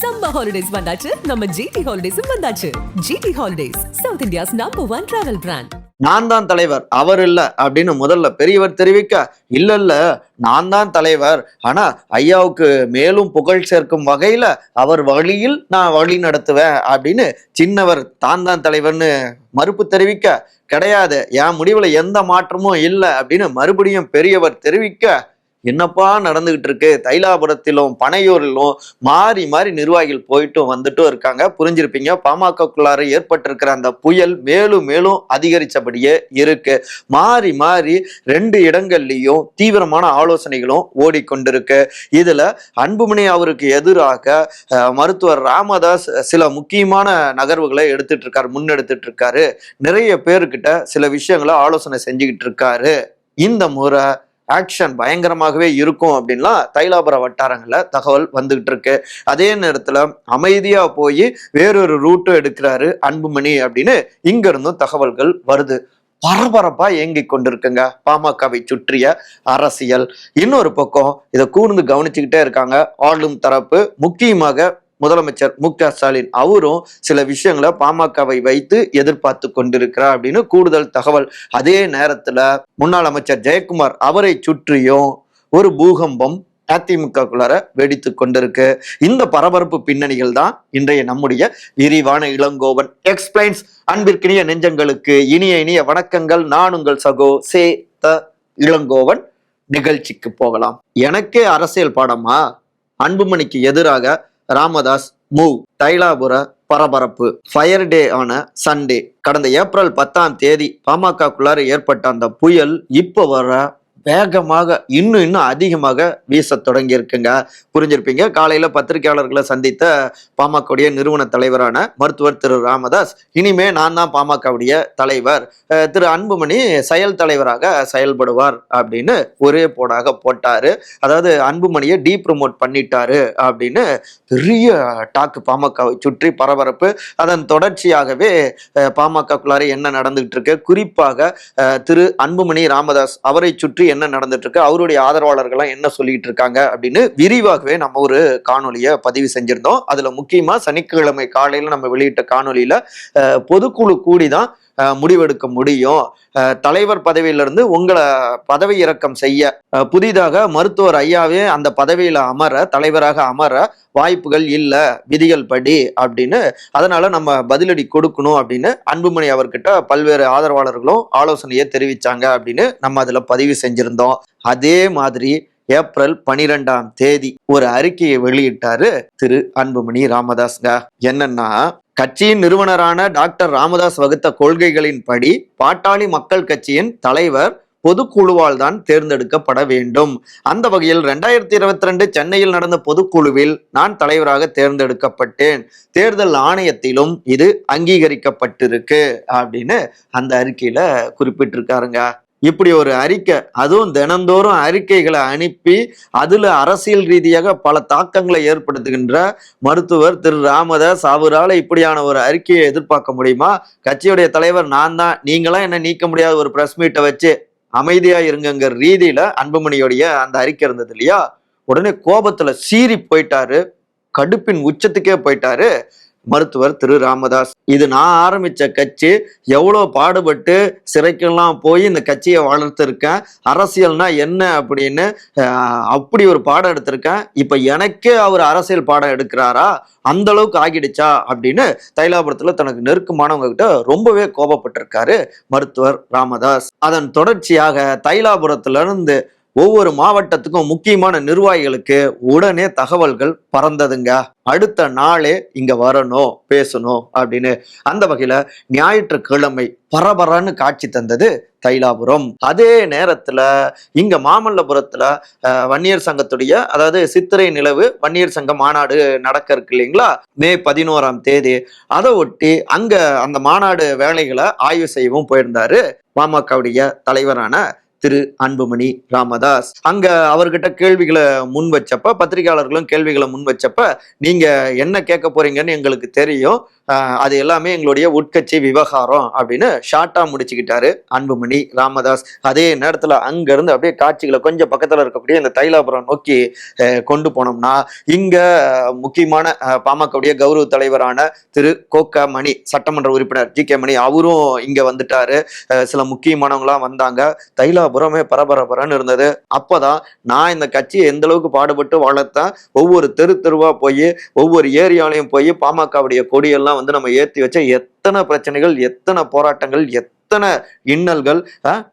Summer holidays வந்தாச்சு. நம்ம GT ஹாலிடேஸும் வந்தாச்சு. GT holidays south India's number one travel brand நான் தான் தலைவர் அவர் இல்ல அப்படின்னு முதல்ல பெரியவர் தெரிவிக்க இல்ல இல்ல நான் தான் தலைவர். ஆனா ஐயாவுக்கு மேலும் புகழ் சேர்க்கும் வகையில அவர் வழியில் நான் வழி நடத்துவேன் அப்படின்னு சின்னவர் தான் தான் தலைவர்னு மறுப்பு தெரிவிக்க கிடையாது. என் முடிவுல எந்த மாற்றமும் இல்லை அப்படின்னு மறுபடியும் பெரியவர் தெரிவிக்க என்னப்பா நடந்துகிட்டு இருக்கு தைலாபுரத்திலும் பனையூரிலும் மாறி மாறி நிர்வாகிகள் போயிட்டும் வந்துட்டும் இருக்காங்க. புரிஞ்சிருப்பீங்க. பாமகக்குள்ளார ஏற்பட்டிருக்கிற அந்த புயல் மேலும் மேலும் அதிகரிச்சபடியே இருக்கு. மாறி மாறி ரெண்டு இடங்கள்லையும் தீவிரமான ஆலோசனைகளும் ஓடிக்கொண்டிருக்கு. இதுல அன்புமணி அவருக்கு எதிராக மருத்துவர் ராமதாஸ் சில முக்கியமான நகர்வுகளை எடுத்துட்டு இருக்காரு முன்னெடுத்துட்டு இருக்காரு நிறைய பேர்கிட்ட சில விஷயங்களை ஆலோசனை செஞ்சுக்கிட்டு இருக்காரு இந்த முறை ஆக்ஷன் பயங்கரமாகவே இருக்கும் அப்படின்லாம் தைலாபுர வட்டாரங்களில் தகவல் வந்துகிட்டு இருக்கு. அதே நேரத்தில் அமைதியாக போய் வேறொரு ரூட்டும் எடுக்கிறாரு அன்புமணி அப்படின்னு இங்கிருந்தும் தகவல்கள் வருது. பரபரப்பா இயங்கி கொண்டிருக்குங்க. பாமகவை சுற்றிய அரசியல். இன்னொரு பக்கம் இதை கூர்ந்து கவனிச்சுக்கிட்டே இருக்காங்க. ஆளும் தரப்பு முக்கியமாக முதலமைச்சர் மு க ஸ்டாலின் அவரும் சில விஷயங்களை பாமகவை வைத்து எதிர்பார்த்து கொண்டிருக்கிறார் அப்படின்னு கூடுதல் தகவல் அதே நேரத்துல முன்னாள் அமைச்சர் ஜெயக்குமார் அவரை சுற்றியும் ஒரு பூகம்பம் அதிமுகக்குள்ளார வெடித்து கொண்டிருக்கு. இந்த பரபரப்பு பின்னணிகள் தான் இன்றைய நம்முடைய விரிவான இளங்கோவன் எக்ஸ்பிளைன்ஸ். அன்பிற்கினிய நெஞ்சங்களுக்கு இனிய இனிய வணக்கங்கள். நான் உங்கள் சகோ சே த இளங்கோவன். நிகழ்ச்சிக்கு போகலாம். எனக்கே அரசியல் பாடமா? அன்புமணிக்கு எதிராக ராமதாஸ் மூவ் தைலாபுர பரபரப்பு ஃபயர் டே ஆன சண்டே கடந்த ஏப்ரல் பத்தாம் தேதி பாமகக்குள்ளார ஏற்பட்ட அந்த புயல் இப்போ வர வேகமாக இன்னும் இன்னும் அதிகமாக வீச தொடங்கி இருக்குங்க புரிஞ்சிருப்பீங்க? காலையில பத்திரிகையாளர்களை சந்தித்த பாமகவுடைய நிறுவன தலைவரான மருத்துவர் திரு ராமதாஸ் இனிமே நான் தான் பாமகவுடைய தலைவர். திரு அன்புமணி செயல் தலைவராக செயல்படுவார் அப்படின்னு ஒரே போடாக போட்டாரு. அதாவது அன்புமணியை டீ ப்ரமோட் பண்ணிட்டாரு அப்படின்னு பெரிய டாக்கு பாமகவை சுற்றி பரபரப்பு. அதன் தொடர்ச்சியாகவே பாமகக்குள்ளார என்ன நடந்துகிட்டு இருக்கு? குறிப்பாக திரு அன்புமணி ராமதாஸ் அவரை சுற்றி என்ன நடந்துட்டு இருக்கு அவருடைய ஆதரவாளர்கள்லாம் என்ன சொல்லிட்டு இருக்காங்க அப்படின்னு விரிவாகவே நம்ம ஒரு காணொலியை பதிவு செஞ்சிருந்தோம். அதுல முக்கியமா சனிக்கிழமை காலையில நம்ம வெளியிட்ட காணொலியில பொதுக்குழு கூடி தான் முடிவெடுக்க முடியும். தலைவர் பதவியிலிருந்து உங்களை பதவி இறக்கம் செய்ய புதிதாக மருத்துவர் ஐயாவே அந்த பதவியில் அமர தலைவராக அமர வாய்ப்புகள் இல்லை விதிகள் படி அப்படின்னு அதனால நம்ம பதிலடி கொடுக்கணும் அப்படின்னு அன்புமணி அவர்கிட்ட பல்வேறு ஆதரவாளர்களும் ஆலோசனையை தெரிவிச்சாங்க அப்படின்னு நம்ம அதில் பதிவு செஞ்சிருந்தோம். அதே மாதிரி ஏப்ரல் பனிரெண்டாம் தேதி ஒரு அறிக்கையை வெளியிட்டாரு திரு அன்புமணி ராமதாஸ்ங்க. என்னன்னா கட்சியின் நிறுவனரான டாக்டர் ராமதாஸ் வகுத்த கொள்கைகளின்படி பாட்டாளி மக்கள் கட்சியின் தலைவர் பொதுக்குழுவால் தான் தேர்ந்தெடுக்கப்பட வேண்டும். அந்த வகையில் ரெண்டாயிரத்தி இருபத்தி ரெண்டு சென்னையில் நடந்த பொதுக்குழுவில் நான் தலைவராக தேர்ந்தெடுக்கப்பட்டேன். தேர்தல் ஆணையத்திலும் இது அங்கீகரிக்கப்பட்டிருக்கு அப்படின்னு அந்த அறிக்கையில குறிப்பிட்டிருக்காருங்க. இப்படி ஒரு அறிக்கை அதுவும் தினந்தோறும் அறிக்கைகளை அனுப்பி அதில் அரசியல் ரீதியாக பல தாக்கங்களை ஏற்படுத்துகின்ற மருத்துவர் திரு. ராமதாஸ் அவரால் இப்படியான ஒரு அறிக்கையை எதிர்பார்க்க முடியுமா? கட்சியுடைய தலைவர் நான் தான். நீங்களாம் என்ன நீக்க முடியாத ஒரு பிரஸ் மீட்டை வச்சு அமைதியாக இருங்கங்கிற ரீதியில் அன்புமணியோடைய அந்த அறிக்கை இருந்தது இல்லையா? உடனே கோபத்தில் சீறி போயிட்டாரு. கடுப்பின் உச்சத்துக்கே போயிட்டாரு. மருத்துவர் திரு ராமதாஸ். இது நான் ஆரம்பிச்ச கட்சி எவ்வளோ பாடுபட்டு சிறைக்கெல்லாம் போய் இந்த கட்சியை வளர்த்துருக்கேன் அரசியல்னா என்ன அப்படின்னு அப்படி ஒரு பாடம் எடுத்திருக்கேன். இப்போ எனக்கே அவர் அரசியல் பாடம் எடுக்கிறாரா? அந்த அளவுக்கு ஆகிடுச்சா? அப்படின்னு தைலாபுரத்தில் தனக்கு நெருக்கமானவங்க கிட்ட ரொம்பவே கோபப்பட்டிருக்காரு மருத்துவர் ராமதாஸ். அதன் தொடர்ச்சியாக தைலாபுரத்துலருந்து ஒவ்வொரு மாவட்டத்துக்கும் முக்கியமான நிர்வாகிகளுக்கு உடனே தகவல்கள் பறந்ததுங்க. அடுத்த நாளே இங்க வரணும் பேசணும் அப்படின்னு அந்த வகையில ஞாயிற்றுக்கிழமை பரபரன்னு காட்சி தந்தது தைலாபுரம். அதே நேரத்துல இங்க மாமல்லபுரத்துல வன்னியர் சங்கத்துடைய அதாவது சித்திரை நிலவு வன்னியர் சங்க மாநாடு நடக்க இருக்கு இல்லைங்களா? மே பதினோராம் தேதி. அதை ஒட்டி அங்க அந்த மாநாடு வேலைகளை ஆய்வு செய்யவும் போயிருந்தாரு. பாமகவுடைய தலைவரான திரு அன்புமணி ராமதாஸ். அங்க அவர்கிட்ட கேள்விகளை முன் வச்சப்ப பத்திரிகையாளர்களும் கேள்விகளை முன் வச்சப்ப நீங்க என்ன கேட்க போறீங்கன்னு எங்களுக்கு தெரியும். அது எல்லாமே எங்களுடைய உட்கட்சி விவகாரம் அப்படின்னு ஷார்ட்டா முடிச்சுக்கிட்டாரு அன்புமணி ராமதாஸ். அதே நேரத்துல அங்க இருந்து அப்படியே காட்சிகளை கொஞ்சம் பக்கத்துல இருக்கக்கூடிய இந்த தைலாபுரம் நோக்கி கொண்டு போனோம்னா இங்க முக்கியமான பாமகவுடைய கௌரவ தலைவரான திரு கோக்க மணி சட்டமன்ற உறுப்பினர் ஜி கே மணி அவரும் இங்க வந்துட்டாரு. சில முக்கியமானவங்களாம் வந்தாங்க. தைலாபுரமே பரபரபரன்னு இருந்தது. அப்பதான் நான் இந்த கட்சியை எந்த அளவுக்கு பாடுபட்டு வளர்த்தேன் ஒவ்வொரு தெரு தெருவா போய் ஒவ்வொரு ஏரியாலையும் போய் பாமகவுடைய கொடியெல்லாம் வந்து நம்ம ஏற்றி வச்ச எத்தனை பிரச்சனைகள் எத்தனை போராட்டங்கள் எத்தனை இன்னல்கள்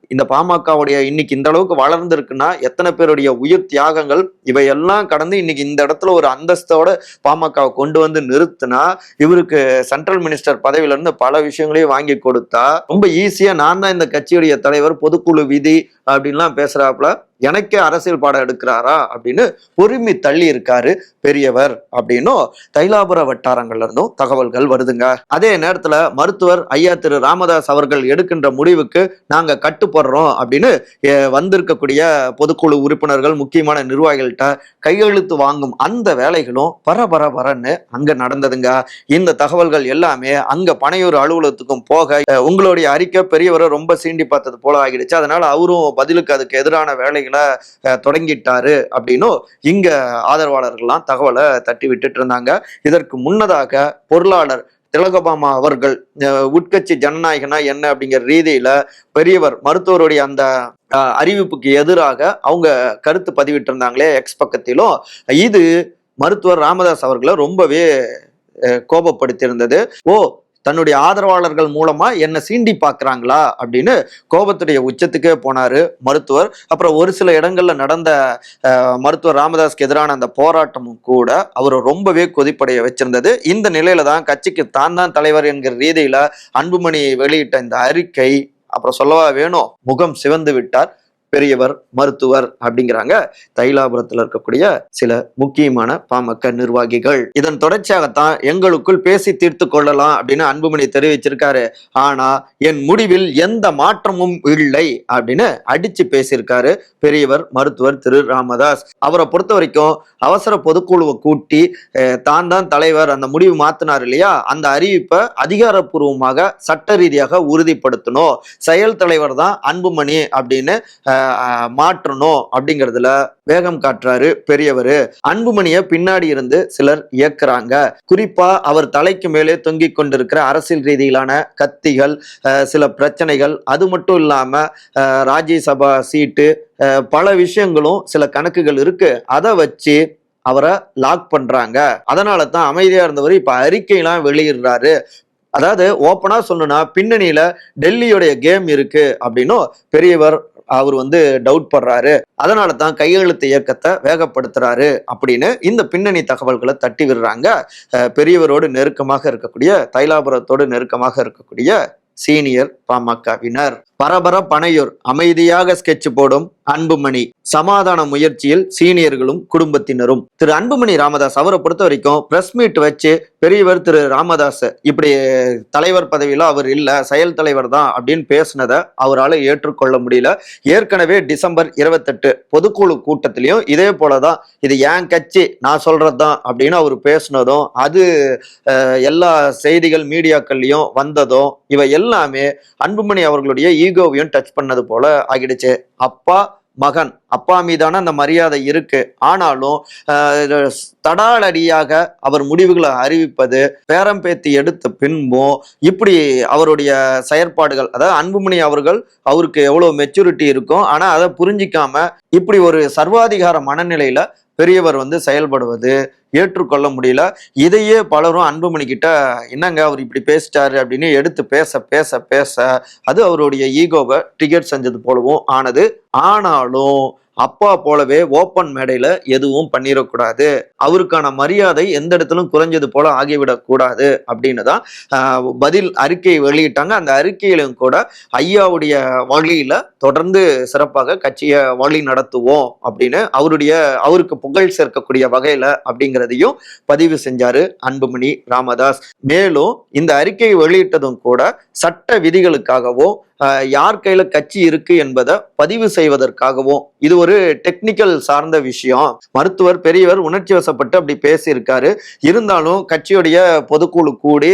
இந்த பாமகவுடைய இன்னைக்கு இந்த அளவுக்கு வளர்ந்துருக்குன்னா எத்தனை பேருடைய உயிர் தியாகங்கள் இவையெல்லாம் கடந்து இன்னைக்கு இந்த இடத்துல ஒரு அந்தஸ்தோட பாமகவை கொண்டு வந்து நிறுத்தினா இவருக்கு சென்ட்ரல் மினிஸ்டர் பதவியிலிருந்து பல விஷயங்களையும் வாங்கி கொடுத்தா ரொம்ப ஈஸியாக நான் தான் இந்த கட்சியுடைய தலைவர் பொதுக்குழு விதி அப்படின்லாம் பேசுகிறாப்புல எனக்கே அரசியல் பாடம் எடுக்கிறாரா அப்படின்னு பொறுமை தள்ளி இருக்காரு பெரியவர் அப்படின்னும் தைலாபுர வட்டாரங்கள்ல இருந்தும் தகவல்கள் வருதுங்க. அதே நேரத்துல மருத்துவர் ஐயா திரு ராமதாஸ் அவர்கள் எடுக்கின்ற முடிவுக்கு நாங்க கட்டுப்படுறோம் அப்படின்னு வந்திருக்கக்கூடிய பொதுக்குழு உறுப்பினர்கள் முக்கியமான நிர்வாகிகள்கிட்ட கையெழுத்து வாங்கும் அந்த வேலைகளும் பரபரபரன்னு அங்க நடந்ததுங்க. இந்த தகவல்கள் எல்லாமே அங்க பனையூர் அலுவலகத்துக்கும் போக உங்களுடைய அறிக்கை பெரியவரை ரொம்ப சீண்டி பார்த்தது போல ஆகிடுச்சு. அதனால அவரும் பதிலுக்கு அதுக்கு எதிரான வேலைகள் அஹ், தொடங்கிட்டாரு அப்படின்னும் இங்க ஆதரவாளர்கள்லாம் தகவலை தட்டி விட்டுட்டு இருந்தாங்க. இதற்கு முன்னதாக பொருளாளர் திலகபாமா அவர்கள் உட்கட்சி ஜனநாயகனா என்ன அப்படிங்கிற ரீதியில பெரியவர் மருத்துவருடைய அந்த அறிவிப்புக்கு எதிராக அவங்க கருத்து பதிவிட்டு இருந்தாங்களே எக்ஸ் பக்கத்திலும். இது மருத்துவர் ராமதாஸ் அவர்களை ரொம்பவே கோபப்படுத்தியிருந்தது. ஓ தன்னுடைய ஆதரவாளர்கள் மூலமா என்ன சீண்டி பார்க்குறாங்களா அப்படின்னு கோபத்துடைய உச்சத்துக்கே போனார் மருத்துவர். அப்புறம் ஒரு சில இடங்கள்ல நடந்த மருத்துவர் ராமதாஸ்க்கு எதிரான அந்த போராட்டமும் கூட அவரை ரொம்பவே கொதிப்படைய வச்சிருந்தது. இந்த நிலையில தான் கட்சிக்கு தான் தான் தலைவர் என்கிற ரீதியில அன்புமணி வெளியிட்ட இந்த அறிக்கை அப்புறம் சொல்லவா வேணும் முகம் சிவந்து விட்டார். பெரியவர் மருத்துவர் அப்படிங்கிறாங்க. தைலாபுரத்தில் இருக்கக்கூடிய சில முக்கியமான பாமக நிர்வாகிகள். இதன் தொடர்ச்சியாகத்தான் எங்களுக்குள் பேசி தீர்த்து கொள்ளலாம் அப்படின்னு அன்புமணி தெரிவிச்சிருக்காரு. ஆனா என் முடிவில் எந்த மாற்றமும் இல்லை அப்படின்னு அடிச்சு பேசியிருக்காரு பெரியவர் மருத்துவர் திரு. ராமதாஸ். அவரை பொறுத்த வரைக்கும் அவசர பொதுக்குழுவை கூட்டி தான் தான் தலைவர் அந்த முடிவு மாத்தினார் இல்லையா? அந்த அறிவிப்பை அதிகாரப்பூர்வமாக சட்ட ரீதியாக உறுதிப்படுத்தணும். செயல் தலைவர் தான் அன்புமணி அப்படின்னு மாற்றணும் அப்படிங்கிறதுல வேகம் காட்டுறாரு பெரியவர். அன்புமணிய பின்னாடி இருந்து சிலர் இயக்குறாங்க. குறிப்பா அவர் தலைக்கு மேலே தொங்கிக் கொண்டிருக்கிற அரசியல் ரீதியிலான கத்திகள் சில பிரச்சனைகள். அது மட்டும் இல்லாம ராஜ்யசபா சீட்டு பல விஷயங்களும் சில கணக்குகள் இருக்கு. அதை வச்சு அவரை லாக் பண்றாங்க. அதனால தான் அமைதியா இருந்தவர் இப்ப அறிக்கையெல்லாம் வெளியிடுறாரு. அதாவது ஓப்பனா சொல்லணும்னா பின்னணியில டெல்லியோடைய கேம் இருக்கு அப்படின்னும் பெரியவர் அவர் வந்து டவுட் படுறாரு. அதனால தான் கையெழுத்து இயக்கத்தை வேகப்படுத்துறாரு அப்படின்னு இந்த பின்னணி தகவல்களை தட்டி விடுறாங்க. பெரியவரோடு நெருக்கமாக இருக்கக்கூடிய தைலாபுரத்தோடு நெருக்கமாக இருக்கக்கூடிய சீனியர் பாமகவினர். பரபர பனையூர் அமைதியாக ஸ்கெட்ச் போடும் அன்புமணி சமாதான முயற்சியில் சீனியர்களும் குடும்பத்தினரும். திரு அன்புமணி ராமதாஸ் அவரை பொறுத்த வரைக்கும் பிரஸ் மீட் வச்சு பெரியவர் திரு ராமதாஸ் இப்படி தலைவர் பதவியில அவர் இல்ல செயல் தலைவர் தான் அப்படின்னு பேசினதை அவரால் ஏற்றுக்கொள்ள முடியல. ஏற்கனவே டிசம்பர் இருபத்தெட்டு பொதுக்குழு கூட்டத்திலையும் இதே போலதான் இது ஏன் கட்சி நான் சொல்றது தான் அப்படின்னு அவர் பேசினதும் அது எல்லா செய்திகள் மீடியாக்கள்லையும் வந்ததும் இவை எல்லாமே அன்புமணி அவர்களுடைய ஈகோவையும் டச் பண்ணது போல ஆகிடுச்சு. அப்பா மகன். அப்பா மீதான அந்த மரியாதை இருக்கு. ஆனாலும் தடாலடியாக அவர் முடிவுகளை அறிவிப்பது பேரம்பேத்தி எடுத்த பின்பும் இப்படி அவருடைய செயற்பாடுகள் அதாவது அன்புமணி அவர்கள் அவருக்கு எவ்வளவு மெச்சூரிட்டி இருக்கும் ஆனா அதை புரிஞ்சிக்காம இப்படி ஒரு சர்வாதிகார மனநிலையில பெரியவர் வந்து செயல்படுவது ஏற்றுக்கொள்ள முடியல. இதையே பலரும் அன்புமணி கிட்ட என்னங்க அவர் இப்படி பேசிட்டாரு? அப்படின்னு எடுத்து பேச பேச பேச அது அவருடைய ஈகோவை டிக்கெட் செஞ்சது போலவும் ஆனது. ஆனாலும் அப்பா போலவே ஓப்பன் மேடையில எதுவும் பண்ணிடக்கூடாது. அவருக்கான மரியாதை எந்த இடத்திலும் குறைஞ்சது போல ஆகிவிடக்கூடாது அப்படின்னு தான் பதில் அறிக்கையை வெளியிட்டாங்க. அந்த அறிக்கையிலும் கூட ஐயாவுடைய வழியில தொடர்ந்து சிறப்பாக கட்சியை வழி நடத்துவோம் அப்படின்னு அவருடைய அவருக்கு புகழ் சேர்க்கக்கூடிய வகையில அப்படிங்கிறதையும் பதிவு செஞ்சாரு அன்புமணி ராமதாஸ். மேலும் இந்த அறிக்கையை வெளியிட்டதும் கூட சட்ட விதிகளுக்காகவோ யார் கையில கட்சி இருக்கு என்பதை பதிவு செய்வதற்காகவும் இது ஒரு டெக்னிக்கல் சார்ந்த விஷயம். மருத்துவர் பெரியவர் உணர்ச்சி வசப்பட்டு அப்படி பேசியிருக்காரு. இருந்தாலும் கட்சியுடைய பொதுக்குழு கூடி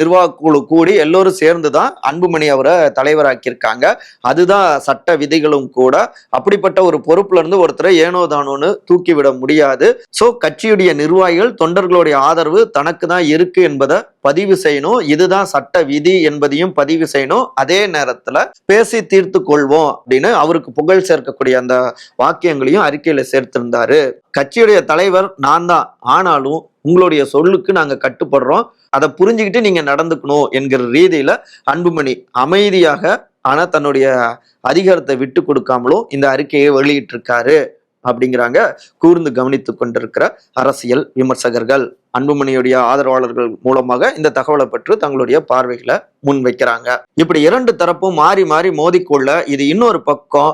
நிர்வாக குழு கூடி எல்லோரும் சேர்ந்து தான் அன்புமணி அவரை தலைவராக்கியிருக்காங்க. அதுதான் சட்ட விதிகளும் கூட. அப்படிப்பட்ட ஒரு பொறுப்புல இருந்து ஒருத்தரை ஏனோ தானோன்னு தூக்கி விட முடியாது. சோ கட்சியுடைய நிர்வாகிகள் தொண்டர்களுடைய ஆதரவு தனக்கு தான் இருக்கு என்பதை பதிவு செய்யணும். இதுதான் சட்ட விதி என்பதையும் பதிவு செய்யணும். அதே நேரத்தில் பேசி தீர்த்து கொள்வோம் அப்படின்னு அவருக்கு புகழ் சேர்க்கக்கூடிய அந்த வாக்கியங்களையும் அறிக்கையில சேர்த்திருந்தாரு. கட்சியுடைய தலைவர் நான் தான். ஆனாலும் உங்களுடைய சொல்லுக்கு நாங்க கட்டுப்படுறோம். அதை புரிஞ்சுக்கிட்டு நீங்க நடந்துக்கணும் என்கிற ரீதியில அன்புமணி அமைதியாக ஆனா தன்னுடைய அதிகாரத்தை விட்டு கொடுக்காமலும் இந்த அறிக்கையை வெளியிட்டிருக்காரு அப்படிங்கிறாங்க கூர்ந்து கவனித்து கொண்டிருக்கிற அரசியல் விமர்சகர்கள். அன்புமணியுடைய ஆதரவாளர்கள் மூலமாக இந்த தகவலை பெற்று தங்களுடைய பார்வைகளை முன்வைக்கிறாங்க. இப்படி இரண்டு தரப்பும் மாறி மாறி மோதிக்கொள்ள இது இன்னொரு பக்கம்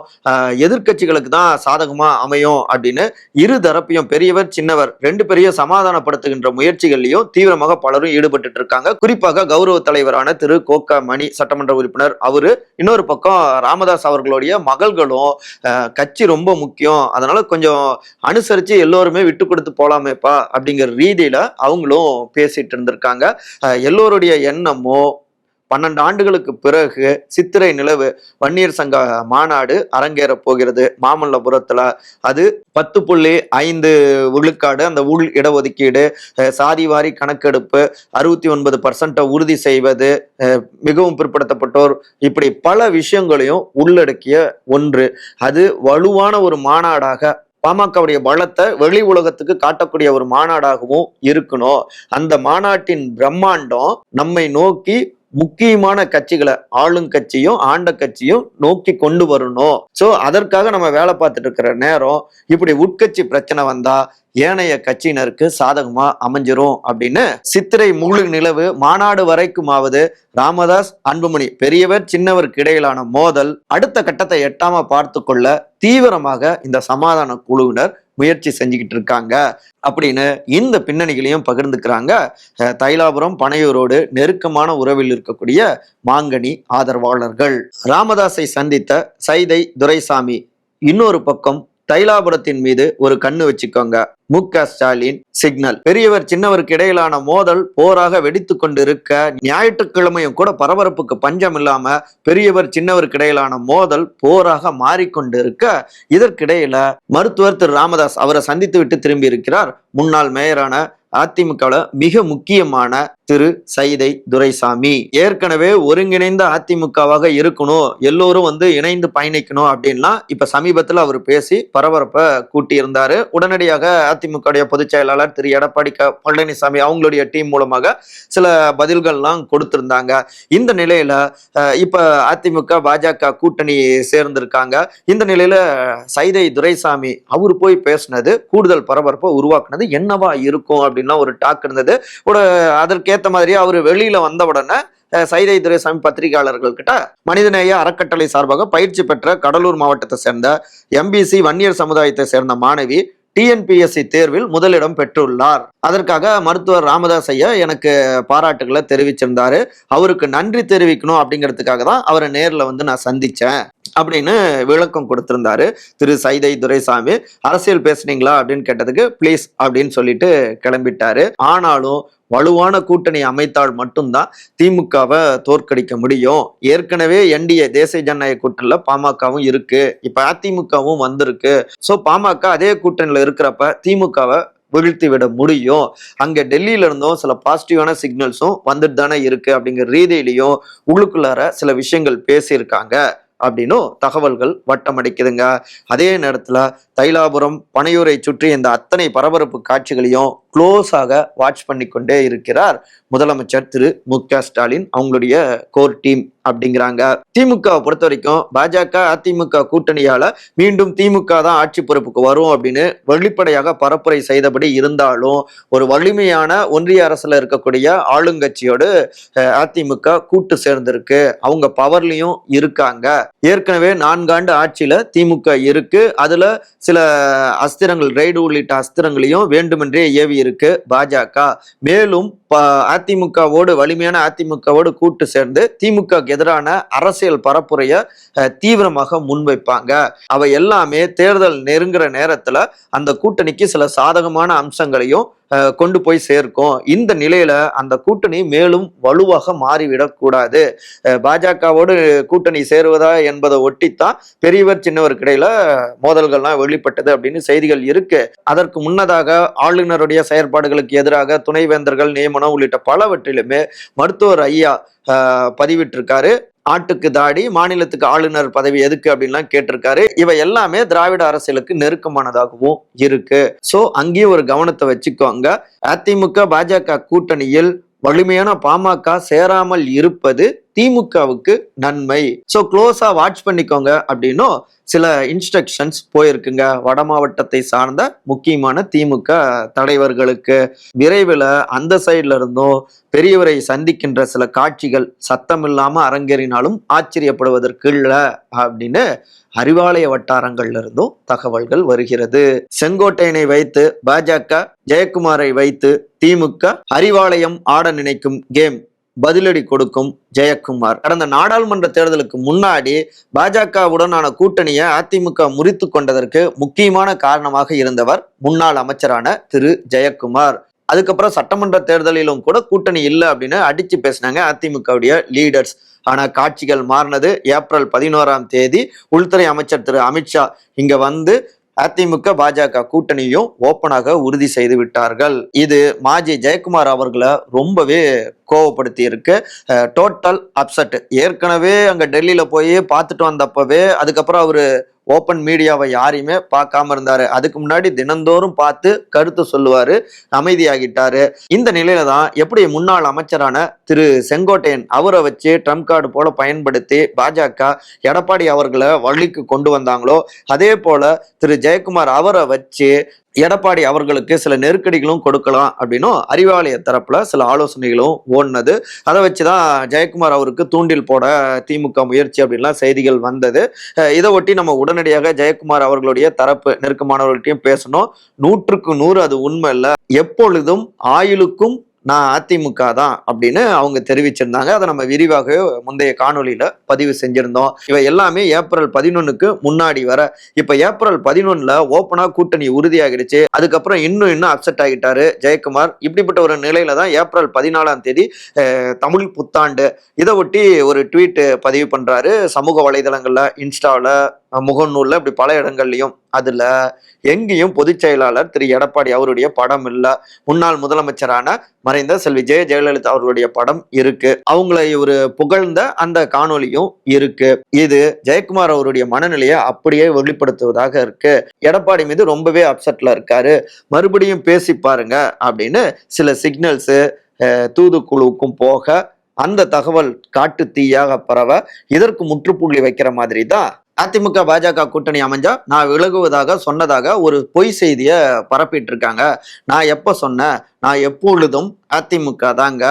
எதிர்கட்சிகளுக்கு எதிர்க்கட்சிகளுக்கு தான் சாதகமா அமையும் அப்படின்னு இரு தரப்பையும் பெரியவர் சின்னவர் ரெண்டு பேரையும் சமாதானப்படுத்துகின்ற முயற்சிகள்லையும் தீவிரமாக பலரும் ஈடுபட்டு இருக்காங்க குறிப்பாக கௌரவ தலைவரான திரு கோக்க மணி சட்டமன்ற உறுப்பினர் அவரு. இன்னொரு பக்கம் ராமதாஸ் அவர்களுடைய மகள்களும் கட்சி ரொம்ப முக்கியம். அதனால கொஞ்சம் அனுசரிச்சு எல்லோருமே விட்டு கொடுத்து போலாமேப்பா அப்படிங்கிற ரீதியில அவங்களும் பேசிட்டு இருந்திருக்காங்க. எல்லோருடைய எண்ணமோ பன்னெண்டு ஆண்டுகளுக்கு பிறகு சித்திரை நிலவு வன்னியர் சங்க மாநாடு அரங்கேற போகிறது. மாமல்லபுரத்துல அது பத்து புள்ளி ஐந்து விழுக்காடு அந்த உள் இடஒதுக்கீடு சாதி சாதிவாரி கணக்கெடுப்பு அறுபத்தி ஒன்பது பர்சன்ட்டை உறுதி செய்வது மிகவும் பிற்படுத்தப்பட்டோர். இப்படி பல விஷயங்களையும் உள்ளடக்கிய ஒன்று. அது வலுவான ஒரு மாநாடாக பாமகவுடைய பலத்தை வெளி உலகத்துக்கு காட்டக்கூடிய ஒரு மாநாடாகவும் இருக்கணும். அந்த மாநாட்டின் பிரம்மாண்டம் நம்மை நோக்கி முக்கியமான கட்சிகளை ஆளுங்கட்சியும் ஆண்ட கட்சியும் நோக்கி கொண்டு வரணும். ஸோ அதற்காக நம்ம வேலை பார்த்துட்டு இருக்கிற நேரம் இப்படி உட்கட்சி பிரச்சனை வந்தா ஏனைய கட்சியினருக்கு சாதகமா அமைஞ்சிரும் அப்படின்னு சித்திரை முழு நிலவு மாநாடு வரைக்குமாவது ராமதாஸ் அன்புமணி பெரியவர் சின்னவருக்கு இடையிலான மோதல் அடுத்த கட்டத்தை எட்டாம பார்த்து கொள்ள தீவிரமாக இந்த சமாதான குழுவினர் முயற்சி செஞ்சுக்கிட்டு இருக்காங்க அப்படின்னு இந்த பின்னணிகளையும் பகிர்ந்துக்கிறாங்க. அஹ், தைலாபுரம் பனையூரோடு நெருக்கமான உறவில் இருக்கக்கூடிய மாங்கனி ஆதரவாளர்கள். ராமதாஸை சந்தித்த சைதை துரைசாமி. இன்னொரு பக்கம் தைலாபுரத்தின் மீது ஒரு கண்ணு வச்சுக்கோங்க. மு க ஸ்டாலின் சிக்னல். பெரியவர் சின்னவருக்கு இடையிலான மோதல் போராக வெடித்து கொண்டிருக்க ஞாயிற்றுக்கிழமையும் கூட பரபரப்புக்கு பஞ்சம் இல்லாம பெரியவர் சின்னவருக்கு இடையிலான மோதல் போராக மாறிக்கொண்டு இருக்க இதற்கிடையில மருத்துவர் திரு. ராமதாஸ் அவரை சந்தித்து விட்டு திரும்பி இருக்கிறார். முன்னாள் மேயரான அதிமுகவில் மிக முக்கியமான திரு சைதை துரைசாமி. ஏற்கனவே ஒருங்கிணைந்த அதிமுகவாக இருக்கணும் எல்லோரும் வந்து இணைந்து பயணிக்கணும் அப்படின்லாம் இப்ப சமீபத்தில் அவர் பேசி பரபரப்பை கூட்டியிருந்தாரு. உடனடியாக அதிமுகவுடைய பொதுச் செயலாளர் திரு எடப்பாடி க பழனிசாமி அவங்களுடைய டீம் மூலமாக சில பதில்கள்லாம் கொடுத்திருந்தாங்க. இந்த நிலையில இப்ப அதிமுக பாஜக கூட்டணி சேர்ந்திருக்காங்க. இந்த நிலையில சைதை துரைசாமி அவர் போய் பேசினது கூடுதல் பரபரப்பை உருவாக்குனது என்னவா இருக்கும் அப்படின்லாம் ஒரு டாக் இருந்தது. ஒரு ஏற்ற மாதிரி அவர் வெளியில வந்த உடனே சைதை துரைசாமி பத்திரிகையாளர்கள்கிட்ட மனிதநேய அறக்கட்டளை சார்பாக பயிற்சி பெற்ற கடலூர் மாவட்டத்தை சேர்ந்த எம்பிசி வன்னியர் சமுதாயத்தை சேர்ந்த மாணவி டிஎன்பிஎஸ்சி தேர்வில் முதலிடம் பெற்றுள்ளார். அதற்காக மருத்துவர் ராமதாஸ் ஐயா எனக்கு பாராட்டுகளை தெரிவிச்சிருந்தாரு. அவருக்கு நன்றி தெரிவிக்கணும் அப்படிங்கிறதுக்காக தான் அவரை நேரில் வந்து நான் சந்திச்சேன். அப்படின்னு விளக்கம் கொடுத்திருந்தாரு. திரு சைதை துரைசாமி அரசியல் பேசுனீங்களா? அப்படின்னு கேட்டதுக்கு ப்ளீஸ் அப்படின்னு சொல்லிட்டு கிளம்பிட்டாரு. ஆனாலும் வலுவான கூட்டணி அமைத்தால் மட்டும்தான் திமுகவை தோற்கடிக்க முடியும். ஏற்கனவே என்டிஏ தேசிய ஜனநாயக கூட்டணியில் பாமகவும் இருக்கு. இப்ப அதிமுகவும் வந்திருக்கு. ஸோ பாமக அதே கூட்டணியில் இருக்கிறப்ப திமுகவை வீழ்த்தி விட முடியும். அங்க டெல்லியில இருந்தும் சில பாசிட்டிவான சிக்னல்ஸும் வந்துட்டு தானே இருக்கு அப்படிங்கிற ரீதியிலையும் உள்ளுக்குள்ளார சில விஷயங்கள் பேசியிருக்காங்க. அப்படின்னும் தகவல்கள் வட்டமடிக்குதுங்க. அதே நேரத்தில் தைலாபுரம் பனையூரை சுற்றி இந்த அத்தனை பரபரப்பு காட்சிகளையும் க்ளோஸாக வாட்ச் பண்ணி கொண்டே இருக்கிறார் முதலமைச்சர் திரு மு க ஸ்டாலின். அவங்களுடைய கோர் டீம் அப்படிங்கிறாங்க. திமுகவை பொறுத்த வரைக்கும் பாஜக அதிமுக கூட்டணியால மீண்டும் திமுக தான் ஆட்சி பொறுப்புக்கு வரும் அப்படின்னு வெளிப்படையாக பரப்புரை செய்தபடி இருந்தாலும் ஒரு வலிமையான ஒன்றிய அரசுல இருக்கக்கூடிய ஆளுங்கட்சியோடு அதிமுக கூட்டு சேர்ந்திருக்கு. அவங்க பவர்லயும் இருக்காங்க. ஏற்கனவே நான்காண்டு ஆட்சியில திமுக இருக்கு. அதுல சில அஸ்திரங்கள் ரெய்டு உள்ளிட்ட அஸ்திரங்களையும் வேண்டுமென்றே ஏவி இருக்கு பாஜக. மேலும் அதிமுகவோடு வலிமையான அதிமுகவோடு கூட்டு சேர்ந்து திமுகவுக்கு எதிரான அரசியல் பரப்புரைய தீவிரமாக முன்வைப்பாங்க. அவை எல்லாமே தேர்தல் நெருங்குற நேரத்துல அந்த கூட்டணிக்கு சில சாதகமான அம்சங்களையும் கொண்டு போய் சேர்க்கும். இந்த நிலையில அந்த கூட்டணி மேலும் வலுவாக மாறிவிடக்கூடாது. பாஜகவோடு கூட்டணி சேருவதா என்பதை ஒட்டித்தான் பெரியவர் சின்னவருக்கு இடையில மோதல்கள்லாம் வெளிப்பட்டது அப்படின்னு செய்திகள் இருக்கு. அதற்கு முன்னதாக ஆளுநருடைய செயற்பாடுகளுக்கு எதிராக துணைவேந்தர்கள் நியமனம் உள்ளிட்ட பலவற்றிலுமே மருத்துவர் ஐயா பதிவிட்டிருக்காரு. ஆட்டுக்கு தாடி மாநிலத்துக்கு ஆளுநர் பதவி எதுக்கு அப்படின்லாம் கேட்டிருக்காரு. இவை எல்லாமே திராவிட அரசியலுக்கு நெருக்கமானதாகவும் இருக்கு. சோ அங்கேயும் ஒரு கவனத்தை வச்சுக்கோங்க அதிமுக பாஜக கூட்டணியில் வலிமையான பாமக சேராமல் இருப்பது திமுகவுக்கு நன்மை. ஸோ க்ளோஸாக வாட்ச் பண்ணிக்கோங்க அப்படின்னும் சில இன்ஸ்ட்ரக்ஷன்ஸ் போயிருக்குங்க. வட மாவட்டத்தை சார்ந்த முக்கியமான திமுக தலைவர்களுக்கு விரைவில் அந்த சைட்ல இருந்தும் பெரியவரை சந்திக்கின்ற சில காட்சிகள் சத்தமில்லாமல் அரங்கேறினாலும் ஆச்சரியப்படுவதற்கு இல்லை அப்படின்னு அறிவாலய வட்டாரங்கள்ல இருந்தும் தகவல்கள் வருகிறது. செங்கோட்டையனை வைத்து பாஜக ஜெயக்குமாரை வைத்து திமுக அறிவாலயம் ஆட நினைக்கும் கேம் பதிலடி கொடுக்கும் ஜெயக்குமார். கடந்த நாடாளுமன்ற தேர்தலுக்கு முன்னாடி பாஜகவுடனான கூட்டணியை அதிமுக முறித்து கொண்டதற்கு முக்கியமான காரணமாக இருந்தவர் முன்னாள் அமைச்சரான திரு ஜெயக்குமார். அதுக்கப்புறம் சட்டமன்ற தேர்தலிலும் கூட கூட்டணி இல்லை அப்படின்னு அடிச்சு பேசினாங்க அதிமுகவுடைய லீடர்ஸ். ஆனால் காட்சிகள் மாறினது ஏப்ரல் பதினோராம் தேதி. உள்துறை அமைச்சர் திரு அமித்ஷா இங்க வந்து அதிமுக பாஜக கூட்டணியும் ஓப்பனாக உறுதி செய்து விட்டார்கள். இது மாஜி ஜெயக்குமார் அவர்களை ரொம்பவே கோவப்படுத்தி இருக்கு டோட்டல் அப்செட் ஏற்கனவே அங்க டெல்லியில போய் பார்த்துட்டு வந்தப்பவே அதுக்கப்புறம் அவரு ஓப்பன் மீடியாவை யாரையுமே பார்க்காம இருந்தாரு. அதுக்கு முன்னாடி தினந்தோறும் பார்த்து கருத்து சொல்லுவாரு அமைதியாகிட்டாரு. இந்த நிலையில தான் எப்படி முன்னாள் அமைச்சரான திரு செங்கோட்டையன் அவரை வச்சு ட்ரம்ப் கார்டு போல பயன்படுத்தி பாஜக எடப்பாடி அவர்களை வழிக்கு கொண்டு வந்தாங்களோ அதே போல திரு ஜெயக்குமார் அவரை வச்சு எடப்பாடி அவர்களுக்கு சில நெருக்கடிகளும் கொடுக்கலாம் அப்படின்னும் அறிவாலய தரப்புல சில ஆலோசனைகளும் ஓடினது. அதை வச்சுதான் ஜெயக்குமார் அவருக்கு தூண்டில் போட திமுக முயற்சி அப்படின்லாம் செய்திகள் வந்தது. இதை ஒட்டி நம்ம உடனடியாக ஜெயக்குமார் அவர்களுடைய தரப்பு நெருக்கமானவர்கள்ட்டையும் பேசணும். நூற்றுக்கு நூறு அது உண்மை இல்லை. எப்பொழுதும் ஆயுளுக்கும் நான் அதிமுக தான் அப்படின்னு அவங்க தெரிவிச்சிருந்தாங்க. அதை நம்ம விரிவாக முந்தைய காணொலியில பதிவு செஞ்சிருந்தோம். இவை எல்லாமே ஏப்ரல் பதினொன்னுக்கு முன்னாடி வர. இப்ப ஏப்ரல் பதினொன்னுல ஓப்பனா கூட்டணி உறுதியாகிடுச்சு. அதுக்கப்புறம் இன்னும் இன்னும் அப்செட் ஆகிட்டாரு ஜெயக்குமார். இப்படிப்பட்ட ஒரு நிலையில தான் ஏப்ரல் பதினாலாம் தேதி தமிழ் புத்தாண்டு. இதை ஒட்டி ஒரு ட்வீட் பதிவு பண்றாரு சமூக வலைதளங்கள்ல இன்ஸ்டாவில் முகநூலில் இப்படி பல இடங்கள்லையும் அதில் எங்கேயும் பொதுச் செயலாளர் திரு. எடப்பாடி அவருடைய படம் இல்லை. முன்னாள் முதலமைச்சரான மறைந்த செல்வி ஜெய ஜெயலலிதா அவர்களுடைய படம் இருக்கு. அவங்கள ஒரு புகழ்ந்த அந்த காணொளியும் இருக்கு. இது ஜெயக்குமார் அவருடைய மனநிலையை அப்படியே வெளிப்படுத்துவதாக இருக்கு. எடப்பாடி மீது ரொம்பவே அப்செட்ல இருக்காரு. மறுபடியும் பேசி பாருங்க அப்படின்னு சில சிக்னல்ஸு தூதுக்குழுவுக்கும் போக அந்த தகவல் காட்டு தீயாக பரவ இதற்கு முற்றுப்புள்ளி வைக்கிற மாதிரி தான் அதிமுக பாஜக கூட்டணி அமைஞ்சா நான் விலகுவதாக சொன்னதாக ஒரு பொய் செய்தியை பரப்பிட்டு இருக்காங்க நான் எப்போ சொன்னேன்? நான் எப்பொழுதும் அதிமுக தாங்க.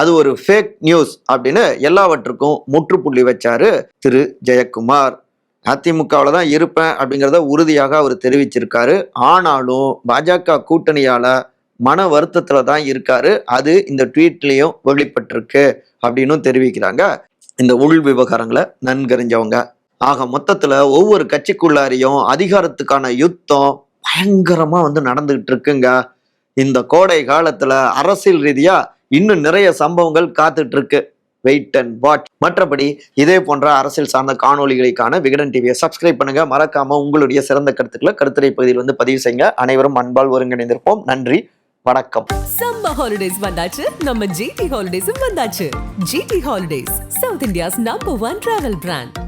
அது ஒரு ஃபேக் நியூஸ் அப்படின்னு எல்லாவற்றுக்கும் முற்றுப்புள்ளி வச்சாரு திரு. ஜெயக்குமார். அதிமுகவில் தான் இருப்பேன் அப்படிங்கிறத உறுதியாக அவர் தெரிவிச்சிருக்காரு. ஆனாலும் பாஜக கூட்டணியால் மன வருத்தத்தில் தான் இருக்காரு. அது இந்த ட்வீட்லேயும் வெளிப்பட்டிருக்கு அப்படின்னும் தெரிவிக்கிறாங்க. இந்த உள் விவகாரங்களை நன்கறிஞ்சவங்க. ஆக மொத்தத்துல ஒவ்வொரு கட்சிக்குள்ளாரையும் அதிகாரத்துக்கான யுத்தம் பயங்கரமா வந்து நடந்துகிட்டு இருக்குங்க. இந்த கோடை காலத்துல அரசியல் ரீதியா இன்னும் நிறைய சம்பவங்கள் காத்துட்டு இருக்கு. வெயிட் அண்ட் வாட்ச் மற்றபடி இதே போன்ற அரசியல் சார்ந்த காணொளிகளுக்கான விகடன் டிவியை சப்ஸ்கிரைப் பண்ணுங்க. மறக்காம உங்களுடைய சிறந்த கருத்துக்களை கருத்துரை பகுதியில் வந்து பதிவு செய்யுங்க. அனைவரும் அன்பால் ஒருங்கிணைந்திருப்போம். நன்றி. வணக்கம். சம்ம ஹாலிடேஸ் வந்தாச்சு. நம்ம ஜிடி ஹாலிடேஸும் வந்தாச்சு. GT holidays south India's number one travel brand